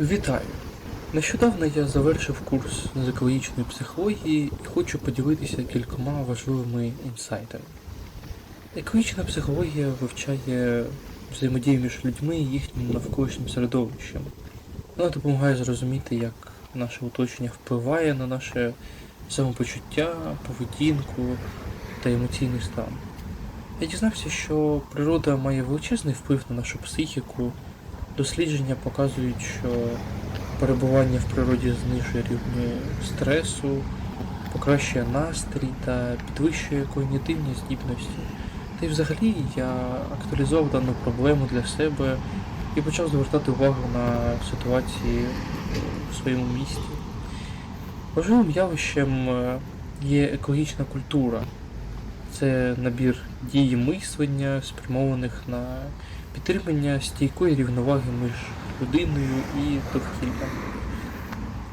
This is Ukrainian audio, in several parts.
Вітаю! Нещодавно я завершив курс з екологічної психології і хочу поділитися кількома важливими інсайтами. Екологічна психологія вивчає взаємодію між людьми і їхнім навколишнім середовищем. Вона допомагає зрозуміти, як наше оточення впливає на наше самопочуття, поведінку та емоційний стан. Я дізнався, що природа має величезний вплив на нашу психіку. Дослідження показують, що перебування в природі знижує рівні стресу, покращує настрій та підвищує когнітивні здібності. Та й взагалі я актуалізував дану проблему для себе і почав звертати увагу на ситуації в своєму місті. Важливим явищем е, є екологічна культура. Це набір дій мислення, спрямованих на підтримання стійкої рівноваги між людиною і довкіллям.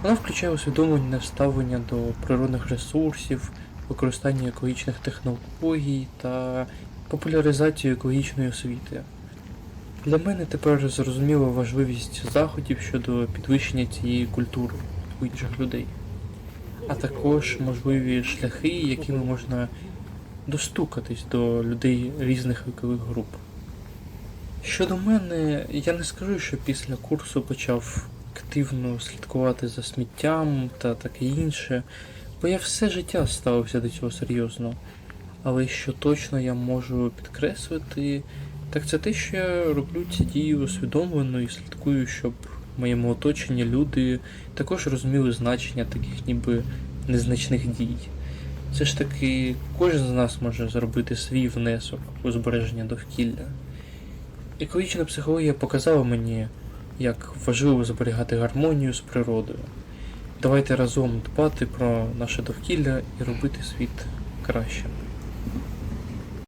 Вона включає усвідомлення ставлення до природних ресурсів, використання екологічних технологій та популяризацію екологічної освіти. Для мене тепер зрозуміла важливість заходів щодо підвищення цієї культури у інших людей, а також можливі шляхи, якими можна достукатись до людей різних вікових груп. Щодо мене, я не скажу, що після курсу почав активно слідкувати за сміттям та таке інше, бо я все життя ставився до цього серйозно. Але що точно я можу підкреслити, так це те, що я роблю ці дії усвідомлено і слідкую, щоб в моєму оточенні люди також розуміли значення таких ніби незначних дій. Це ж таки кожен з нас може зробити свій внесок у збереження довкілля. Екологічна психологія показала мені, як важливо зберігати гармонію з природою. Давайте разом дбати про наше довкілля і робити світ кращим.